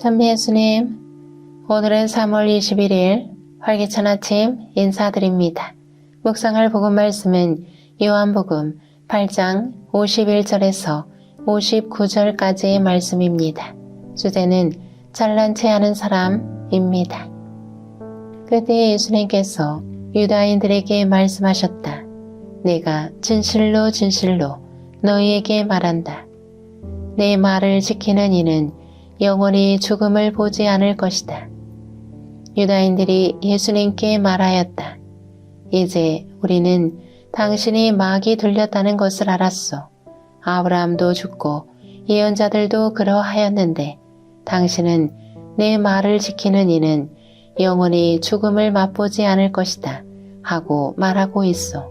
참비 예수님, 오늘은 3월 21일 활기찬 아침 인사드립니다. 묵상할 복음 말씀은 요한복음 8장 51절에서 59절까지의 말씀입니다. 주제는 잘난 체 하는 사람입니다. 그때 예수님께서 유다인들에게 말씀하셨다. 내가 진실로 진실로 너희에게 말한다. 내 말을 지키는 이는 영원히 죽음을 보지 않을 것이다. 유다인들이 예수님께 말하였다. 이제 우리는 당신이 마귀 들렸다는 것을 알았소. 아브라함도 죽고 예언자들도 그러하였는데 당신은 내 말을 지키는 이는 영원히 죽음을 맛보지 않을 것이다. 하고 말하고 있어.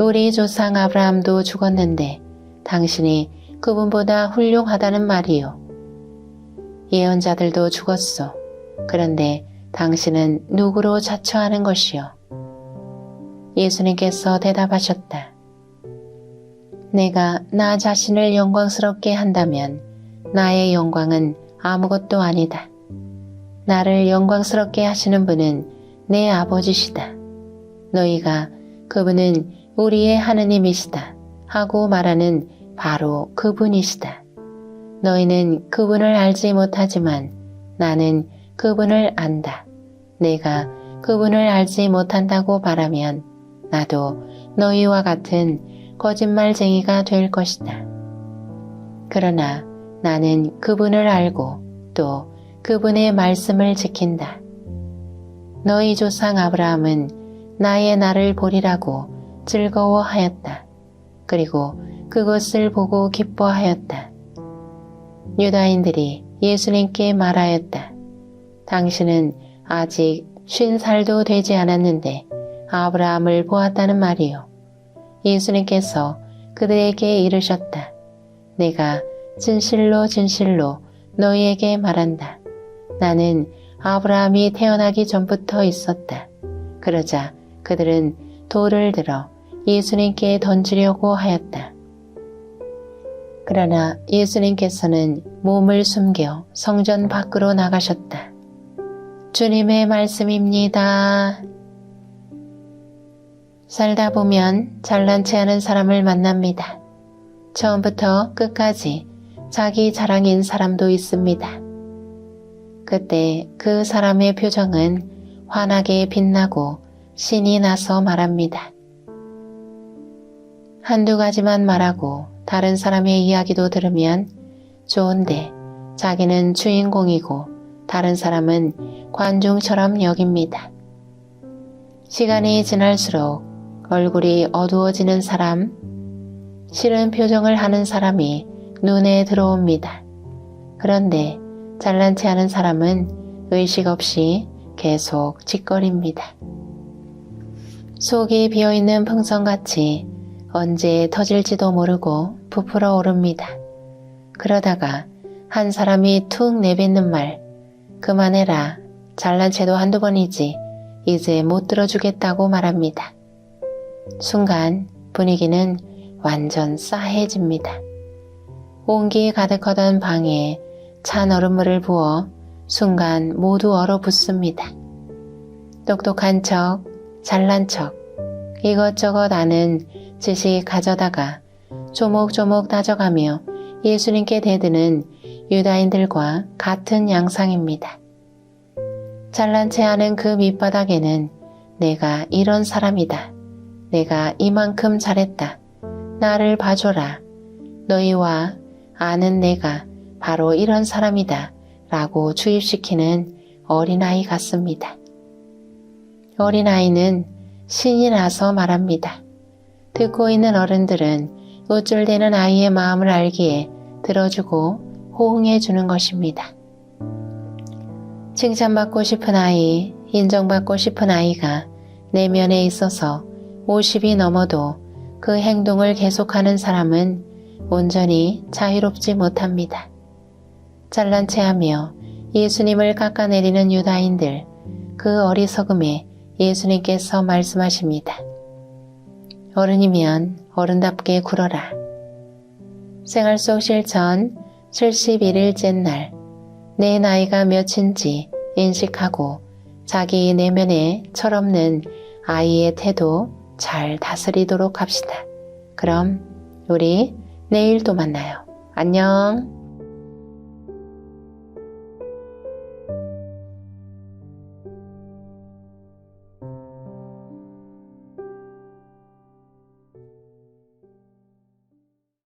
우리 조상 아브라함도 죽었는데 당신이 그분보다 훌륭하다는 말이요. 예언자들도 죽었소. 그런데 당신은 누구로 자처하는 것이요? 예수님께서 대답하셨다. 내가 나 자신을 영광스럽게 한다면 나의 영광은 아무것도 아니다. 나를 영광스럽게 하시는 분은 내 아버지시다. 너희가 그분은 우리의 하느님이시다. 하고 말하는 바로 그분이시다. 너희는 그분을 알지 못하지만 나는 그분을 안다. 내가 그분을 알지 못한다고 말하면 나도 너희와 같은 거짓말쟁이가 될 것이다. 그러나 나는 그분을 알고 또 그분의 말씀을 지킨다. 너희 조상 아브라함은 나의 날을 보리라고 즐거워하였다. 그리고 그것을 보고 기뻐하였다. 유다인들이 예수님께 말하였다. 당신은 아직 쉰 살도 되지 않았는데 아브라함을 보았다는 말이요. 예수님께서 그들에게 이르셨다. 내가 진실로 진실로 너희에게 말한다. 나는 아브라함이 태어나기 전부터 있었다. 그러자 그들은 돌을 들어 예수님께 던지려고 하였다. 그러나 예수님께서는 몸을 숨겨 성전 밖으로 나가셨다. 주님의 말씀입니다. 살다 보면 잘난 체 하는 사람을 만납니다. 처음부터 끝까지 자기 자랑인 사람도 있습니다. 그때 그 사람의 표정은 환하게 빛나고 신이 나서 말합니다. 한두 가지만 말하고 다른 사람의 이야기도 들으면 좋은데 자기는 주인공이고 다른 사람은 관중처럼 여깁니다. 시간이 지날수록 얼굴이 어두워지는 사람, 싫은 표정을 하는 사람이 눈에 들어옵니다. 그런데 잘난 체 하는 사람은 의식 없이 계속 짓거립니다. 속이 비어있는 풍선같이 언제 터질지도 모르고 부풀어 오릅니다. 그러다가 한 사람이 툭 내뱉는 말, 그만해라. 잘난 체도 한두 번이지. 이제 못 들어주겠다고 말합니다. 순간 분위기는 완전 싸해집니다. 온기 가득하던 방에 찬 얼음물을 부어 순간 모두 얼어붙습니다. 똑똑한 척, 잘난 척, 이것저것 아는 지식 가져다가 조목조목 따져가며 예수님께 대드는 유다인들과 같은 양상입니다. 잘난 체 하는 그 밑바닥에는 내가 이런 사람이다. 내가 이만큼 잘했다. 나를 봐줘라. 너희와 아는 내가 바로 이런 사람이다. 라고 주입시키는 어린아이 같습니다. 어린아이는 신이 나서 말합니다. 듣고 있는 어른들은 우쭐대는 아이의 마음을 알기에 들어주고 호응해 주는 것입니다. 칭찬받고 싶은 아이, 인정받고 싶은 아이가 내면에 있어서 50이 넘어도 그 행동을 계속하는 사람은 온전히 자유롭지 못합니다. 잘난 체 하며 예수님을 깎아내리는 유다인들, 그 어리석음에 예수님께서 말씀하십니다. 어른이면 어른답게 굴어라. 생활 속 실천 71일째 날 내 나이가 몇인지 인식하고 자기 내면에 철없는 아이의 태도 잘 다스리도록 합시다. 그럼 우리 내일 또 만나요. 안녕.